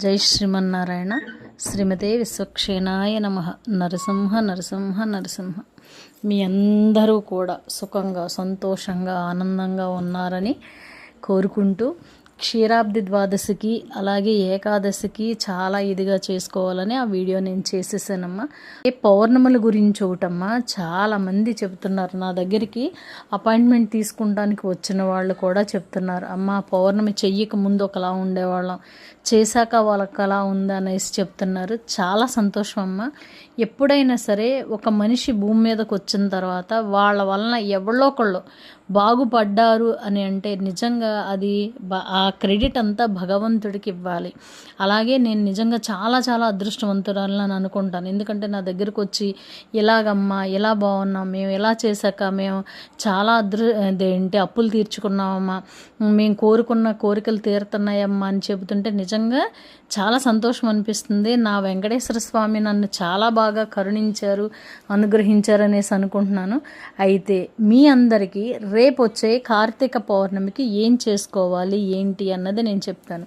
జై శ్రీమన్నారాయణ. శ్రీమతే విశ్వక్షేణాయ నమ. నరసింహ నరసింహ నరసింహ. మీ అందరూ కూడా సుఖంగా సంతోషంగా ఆనందంగా ఉన్నారని కోరుకుంటూ క్షీరాబ్ది ద్వాదశికి అలాగే ఏకాదశికి చాలా ఇదిగా చేసుకోవాలని ఆ వీడియో నేను చేసేసానమ్మా. ఏ పౌర్ణముల గురించి ఒకటమ్మా చాలా మంది చెప్తున్నారు నా దగ్గరికి. అపాయింట్మెంట్ తీసుకుంటానికి వచ్చిన వాళ్ళు కూడా చెప్తున్నారు అమ్మ పౌర్ణమి చెయ్యక ముందు ఒకలా ఉండేవాళ్ళం చేశాక వాళ్ళకి అలా ఉందనేసి చెప్తున్నారు. చాలా సంతోషం అమ్మ ఎప్పుడైనా సరే ఒక మనిషి భూమి మీదకి వచ్చిన తర్వాత వాళ్ళ వలన ఎవరో ఒకళ్ళు బాగుపడ్డారు అని అంటే నిజంగా అది బా ఆ క్రెడిట్ అంతా భగవంతుడికి ఇవ్వాలి. అలాగే నేను నిజంగా చాలా చాలా అదృష్టవంతురాలని అని అనుకుంటాను. ఎందుకంటే నా దగ్గరకు వచ్చి ఇలాగమ్మా ఇలా బాగున్నాం మేము ఇలా చేశాక? మేము చాలా అదృ ఏంటి? అప్పులు తీర్చుకున్నామమ్మా మేము కోరుకున్న కోరికలు తీరుతున్నాయమ్మా అని చెబుతుంటే నిజంగా చాలా సంతోషం అనిపిస్తుంది. నా వెంకటేశ్వర స్వామి నన్ను చాలా బాగా కరుణించారు అనుగ్రహించారు అనేసి అనుకుంటున్నాను. అయితే మీ అందరికీ రేపు వచ్చే కార్తీక పౌర్ణమికి ఏం చేసుకోవాలి ఏంటి అన్నది నేను చెప్తాను.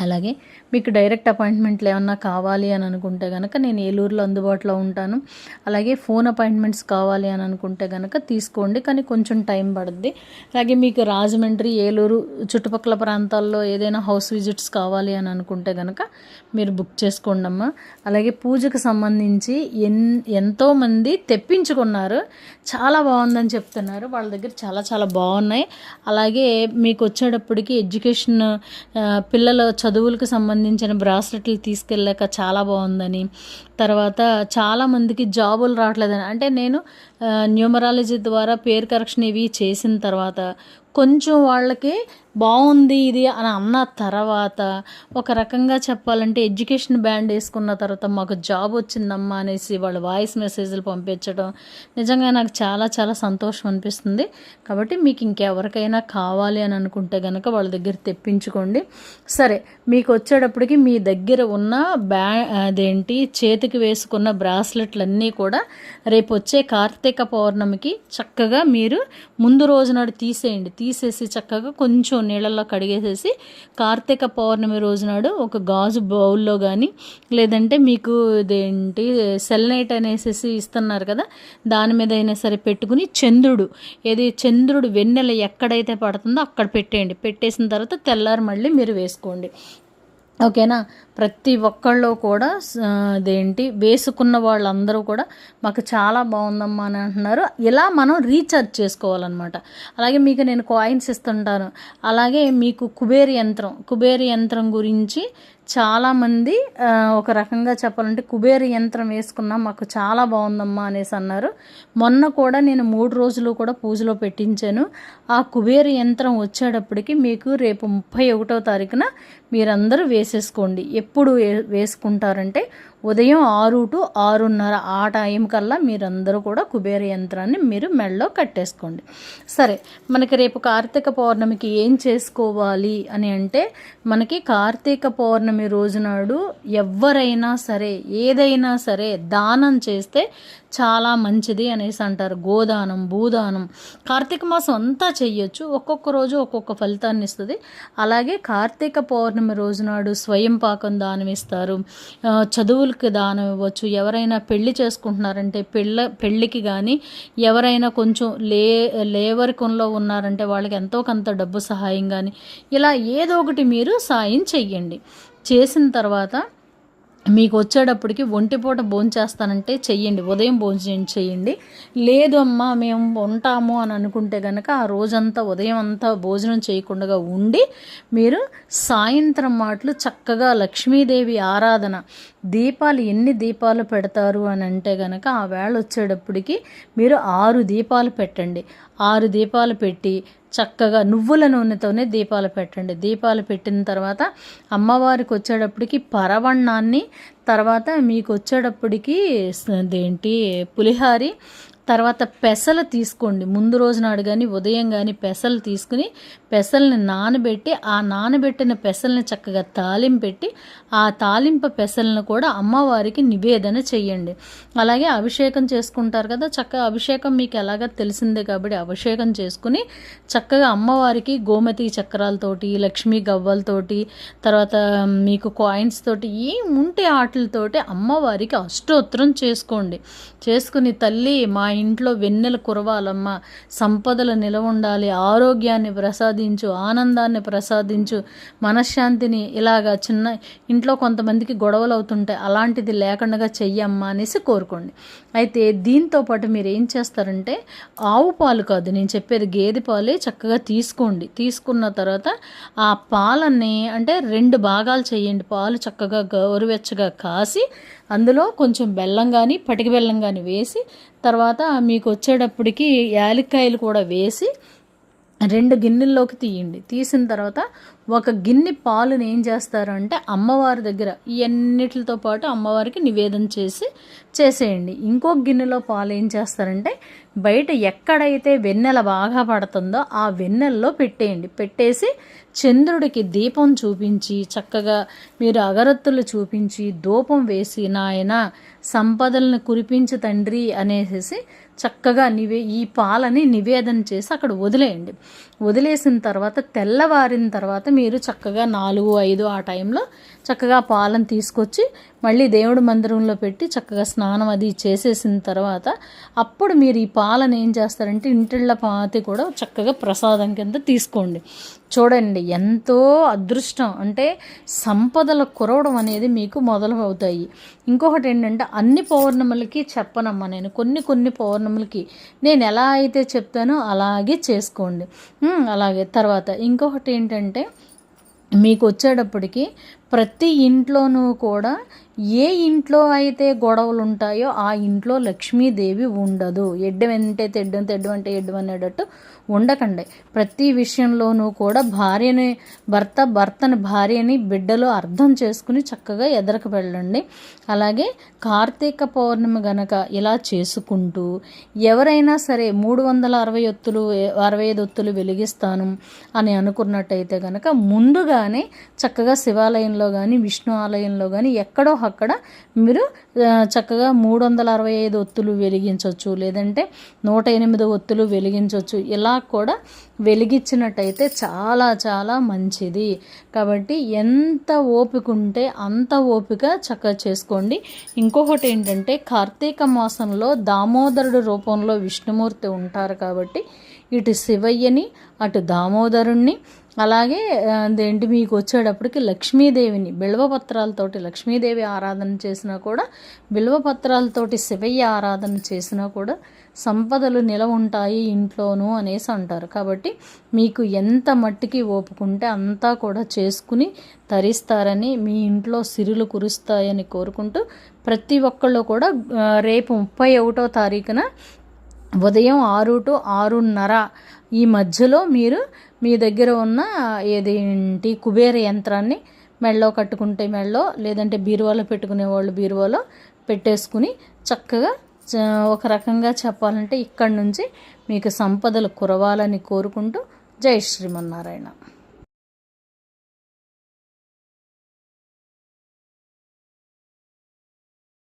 అలాగే మీకు డైరెక్ట్ అపాయింట్మెంట్లు ఏమన్నా కావాలి అని అనుకుంటే కనుక నేను ఏలూరులో అందుబాటులో ఉంటాను. అలాగే ఫోన్ అపాయింట్మెంట్స్ కావాలి అని అనుకుంటే కనుక తీసుకోండి. కానీ కొంచెం టైం పడుద్ది. అలాగే మీకు రాజమండ్రి ఏలూరు చుట్టుపక్కల ప్రాంతాల్లో ఏదైనా హౌస్ విజిట్స్ కావాలి అని అనుకుంటే కనుక మీరు బుక్ చేసుకోండి అమ్మా అలాగే పూజకు సంబంధించి ఎన్ ఎంతోమంది తెప్పించుకున్నారు. చాలా బాగుందని చెప్తున్నారు. వాళ్ళ దగ్గర చాలా చాలా బాగున్నాయి. అలాగే మీకు వచ్చేటప్పటికి ఎడ్యుకేషన్ పిల్లల చదువులకు సంబంధించి సంబంధించిన బ్రాస్లెట్లు తీసుకెళ్ళాక చాలా బాగుందని. తర్వాత చాలామందికి జాబులు రావట్లేదని. అంటే నేను న్యూమరాలజీ ద్వారా పేరు కరెక్షన్ ఇవి చేసిన తర్వాత కొంచెం వాళ్ళకి బాగుంది ఇది అని అన్న తర్వాత ఒక రకంగా చెప్పాలంటే ఎడ్యుకేషన్ బ్యాండ్ వేసుకున్న తర్వాత మాకు జాబ్ వచ్చిందమ్మా అనేసి వాళ్ళు వాయిస్ మెసేజ్లు పంపించడం నిజంగా నాకు చాలా చాలా సంతోషం అనిపిస్తుంది. కాబట్టి మీకు ఇంకెవరికైనా కావాలి అని అనుకుంటే కనుక వాళ్ళ దగ్గర తెప్పించుకోండి. సరే మీకు వచ్చేటప్పటికి మీ దగ్గర ఉన్న బ్యా అదేంటి చేతికి వేసుకున్న బ్రాస్లెట్లన్నీ కూడా రేపు వచ్చే కార్తీక పౌర్ణమికి చక్కగా మీరు ముందు రోజు నాడు తీసేయండి. తీసేసి చక్కగా కొంచెం నీళ్ళల్లో కడిగేసేసి కార్తీక పౌర్ణమి రోజు నాడు ఒక గాజు బౌల్లో కానీ లేదంటే మీకు ఇదేంటి సెల్ నైట్ అనేసి ఇస్తున్నారు కదా దాని మీద అయినా సరే పెట్టుకుని చంద్రుడు ఏది చంద్రుడు వెన్నెల ఎక్కడైతే పడుతుందో అక్కడ పెట్టేయండి. పెట్టేసిన తర్వాత తెల్లారి మళ్ళీ మీరు వేసుకోండి. ఓకేనా? ప్రతి ఒక్కళ్ళు కూడా అదేంటి వేసుకున్న వాళ్ళందరూ కూడా మాకు చాలా బాగుందమ్మా అని అంటున్నారు. ఇలా మనం రీఛార్జ్ చేసుకోవాలన్నమాట. అలాగే మీకు నేను కాయిన్స్ ఇస్తుంటాను. అలాగే మీకు కుబేర్ యంత్రం కుబేర్ యంత్రం గురించి చాలామంది ఒక రకంగా చెప్పాలంటే కుబేర యంత్రం వేసుకున్నా మాకు చాలా బాగుందమ్మా అనేసి అన్నారు. మొన్న కూడా నేను మూడు రోజులు కూడా పూజలో పెట్టించాను. ఆ కుబేర యంత్రం వచ్చేటప్పటికి మీకు రేపు ముప్పై ఒకటో తారీఖున మీరందరూ వేసేసుకోండి. ఎప్పుడు వే- వేసుకుంటారంటే ఉదయం ఆరు టు ఆరున్నర ఆ టైం కల్లా మీరందరూ కూడా కుబేర యంత్రాన్ని మీరు మెడలో కట్టేసుకోండి. సరే మనకి రేపు కార్తీక పౌర్ణమికి ఏం చేసుకోవాలి అని అంటే మనకి కార్తీక పౌర్ణమి రోజు నాడు ఎవరైనా సరే ఏదైనా సరే దానం చేస్తే చాలా మంచిది అనేసి అంటారు. గోదానం భూదానం కార్తీక మాసం అంతా చెయ్యొచ్చు. ఒక్కొక్క రోజు ఒక్కొక్క ఫలితాన్ని ఇస్తుంది. అలాగే కార్తీక పౌర్ణమి రోజు నాడు స్వయం పాకం దానం ఇస్తారు చదువులకి దానం ఇవ్వచ్చు ఎవరైనా పెళ్ళి చేసుకుంటున్నారంటే పెళ్ళ పెళ్ళికి కానీ ఎవరైనా కొంచెం లే లేవరికంలో ఉన్నారంటే వాళ్ళకి ఎంతో కొంత డబ్బు సహాయం కానీ ఇలా ఏదో ఒకటి మీరు సాయం చెయ్యండి. చేసిన తర్వాత మీకు వచ్చేటప్పటికి ఒంటిపూట భోంచేస్తానంటే చెయ్యండి. ఉదయం భోజనం చేయండి లేదు అమ్మా మేము ఉంటాము అని అనుకుంటే కనుక ఆ రోజంతా ఉదయం అంతా భోజనం చేయకుండా ఉండి మీరు సాయంత్రం మాటలు చక్కగా లక్ష్మీదేవి ఆరాధన దీపాలు ఎన్ని దీపాలు పెడతారు అని అంటే కనుక ఆ వేళ వచ్చేటప్పటికి మీరు ఆరు దీపాలు పెట్టండి. ఆరు దీపాలు పెట్టి చక్కగా నువ్వుల నూనెతోనే దీపాలు పెట్టండి. దీపాలు పెట్టిన తర్వాత అమ్మవారికి వచ్చేటప్పటికి పరవణాన్ని తర్వాత మీకు వచ్చేటప్పటికి అదేంటి పులిహారి తర్వాత పెసలు తీసుకోండి. ముందు రోజు నాడు కానీ ఉదయం కానీ పెసలు తీసుకుని పెసల్ని నానబెట్టి ఆ నానబెట్టిన పెసల్ని చక్కగా తాలింపు పెట్టి ఆ తాలింపు పెసలను కూడా అమ్మవారికి నివేదన చెయ్యండి. అలాగే అభిషేకం చేసుకుంటారు కదా చక్కగా అభిషేకం మీకు ఎలాగ తెలిసిందే కాబట్టి అభిషేకం చేసుకుని చక్కగా అమ్మవారికి గోమతి చక్రాలతోటి లక్ష్మీ గవ్వలతోటి తర్వాత మీకు కాయిన్స్ తోటి ఏం ఉంటే ఆటలతోటి అమ్మవారికి అష్టోత్తరం చేసుకోండి. చేసుకుని తల్లి మా ఇంట్లో వెన్నెల కురవాలమ్మ సంపదలు నిలవుండాలి ఆరోగ్యాన్ని ప్రసాదించు ఆనందాన్ని ప్రసాదించు మనశ్శాంతిని ఇలాగా చిన్న ఇంట్లో కొంతమందికి గొడవలు అవుతుంటాయి. అలాంటిది లేకుండా చెయ్యమ్మా అనేసి కోరుకోండి. అయితే దీంతో పాటు మీరు ఏం చేస్తారంటే ఆవు పాలు కాదు నేను చెప్పేది గేదె పాలే చక్కగా తీసుకోండి. తీసుకున్న తర్వాత ఆ పాలన్నీ అంటే రెండు భాగాలు చేయండి. పాలు చక్కగా గోరువెచ్చగా కాసి అందులో కొంచెం బెల్లం కానీ పటిక బెల్లం కానీ వేసి తర్వాత మీకు వచ్చేటప్పటికి యాలక్కాయలు కూడా వేసి రెండు గిన్నెల్లోకి తీయండి. తీసిన తర్వాత ఒక గిన్నె పాలుని ఏం చేస్తారు అంటే అమ్మవారి దగ్గర ఇవన్నిటితో పాటు అమ్మవారికి నివేదన చేసి చేసేయండి. ఇంకో గిన్నెలో పాలు ఏం చేస్తారంటే బయట ఎక్కడైతే వెన్నెల బాగా పడుతుందో ఆ వెన్నెల్లో పెట్టేయండి. పెట్టేసి చంద్రుడికి దీపం చూపించి చక్కగా మీరు అగరత్తులు చూపించి ధూపం వేసి నాయన సంపదలను కురిపించు తండ్రి అనేసి చక్కగా నివే ఈ పాలని నివేదన చేసి అక్కడ వదిలేయండి. వదిలేసిన తర్వాత తెల్లవారిన తర్వాత మీరు చక్కగా నాలుగు ఐదు ఆ టైంలో చక్కగా పాలను తీసుకొచ్చి మళ్ళీ దేవుడి మందిరంలో పెట్టి చక్కగా స్నానం అది చేసేసిన తర్వాత అప్పుడు మీరు ఈ పాలను ఏం చేస్తారంటే ఇంటిళ్ళ పాతి కూడా చక్కగా ప్రసాదం కింద తీసుకోండి. చూడండి ఎంతో అదృష్టం. అంటే సంపదల కురవడం అనేది మీకు మొదలవుతాయి. ఇంకొకటి ఏంటంటే అన్ని పౌర్ణములకి చెప్పనమ్మా నేను. కొన్ని కొన్ని పౌర్ణములకి నేను ఎలా అయితే చెప్తానో అలాగే చేసుకోండి. అలాగే. తర్వాత ఇంకొకటి ఏంటంటే మీకు వచ్చేటప్పటికి ప్రతి ఇంట్లోనూ కూడా ఏ ఇంట్లో అయితే గొడవలు ఉంటాయో ఆ ఇంట్లో లక్ష్మీదేవి ఉండదు. ఎడ్డం అంటే తెడ్డం తెడ్డం అంటే ఎడ్డం అనేటట్టు ఉండకండి. ప్రతి విషయంలోనూ కూడా భార్యని భర్త భర్తని భార్యని బిడ్డలు అర్థం చేసుకుని చక్కగా ఎదరకు వెళ్ళండి. అలాగే కార్తీక పౌర్ణమి గనక ఇలా చేసుకుంటూ ఎవరైనా సరే మూడు వందల అరవై ఒత్తులు అరవై ఐదు ఒత్తులు వెలిగిస్తాను అని అనుకున్నట్టయితే కనుక ముందుగానే చక్కగా శివాలయంలో కానీ విష్ణు ఆలయంలో కానీ ఎక్కడో అక్కడ మీరు చక్కగా మూడు వందల అరవై ఐదు ఒత్తులు వెలిగించవచ్చు లేదంటే నూట ఎనిమిది ఒత్తులు వెలిగించవచ్చు ఇలా కూడా వెలిగించినట్టయితే చాలా చాలా మంచిది. కాబట్టి ఎంత ఓపిక ఉంటే అంత ఓపిక చక్కగా చేసుకోండి. ఇంకొకటి ఏంటంటే కార్తీక మాసంలో దామోదరుడు రూపంలో విష్ణుమూర్తి ఉంటారు కాబట్టి ఇటు శివయ్యని అటు దామోదరుణ్ణి అలాగే అదేంటి మీకు వచ్చేటప్పటికి లక్ష్మీదేవిని బిల్వపత్రాలతోటి లక్ష్మీదేవి ఆరాధన చేసినా కూడా బిల్వపత్రాలతోటి శివయ్య ఆరాధన చేసినా కూడా సంపదలు నిలవ ఉంటాయి ఇంట్లోనూ అనేసి అంటారు. కాబట్టి మీకు ఎంత మట్టికి ఓపుకుంటే అంతా కూడా చేసుకుని తరిస్తారని మీ ఇంట్లో సిరులు కురుస్తాయని కోరుకుంటూ ప్రతి ఒక్కళ్ళు కూడా రేపు ముప్పై ఒకటో తారీఖున ఉదయం ఆరు టు ఆరున్నర ఈ మధ్యలో మీరు మీ దగ్గర ఉన్న ఏదేంటి కుబేర యంత్రాన్ని మెళ్ళో కట్టుకుంటే మెళ్ళో లేదంటే బీరువాలో పెట్టుకునే వాళ్ళు బీరువాలో పెట్టేసుకుని చక్కగా ఒక రకంగా చెప్పాలంటే ఇక్కడి నుంచి మీకు సంపదలు కురవాలని కోరుకుంటూ జై శ్రీమన్నారాయణ.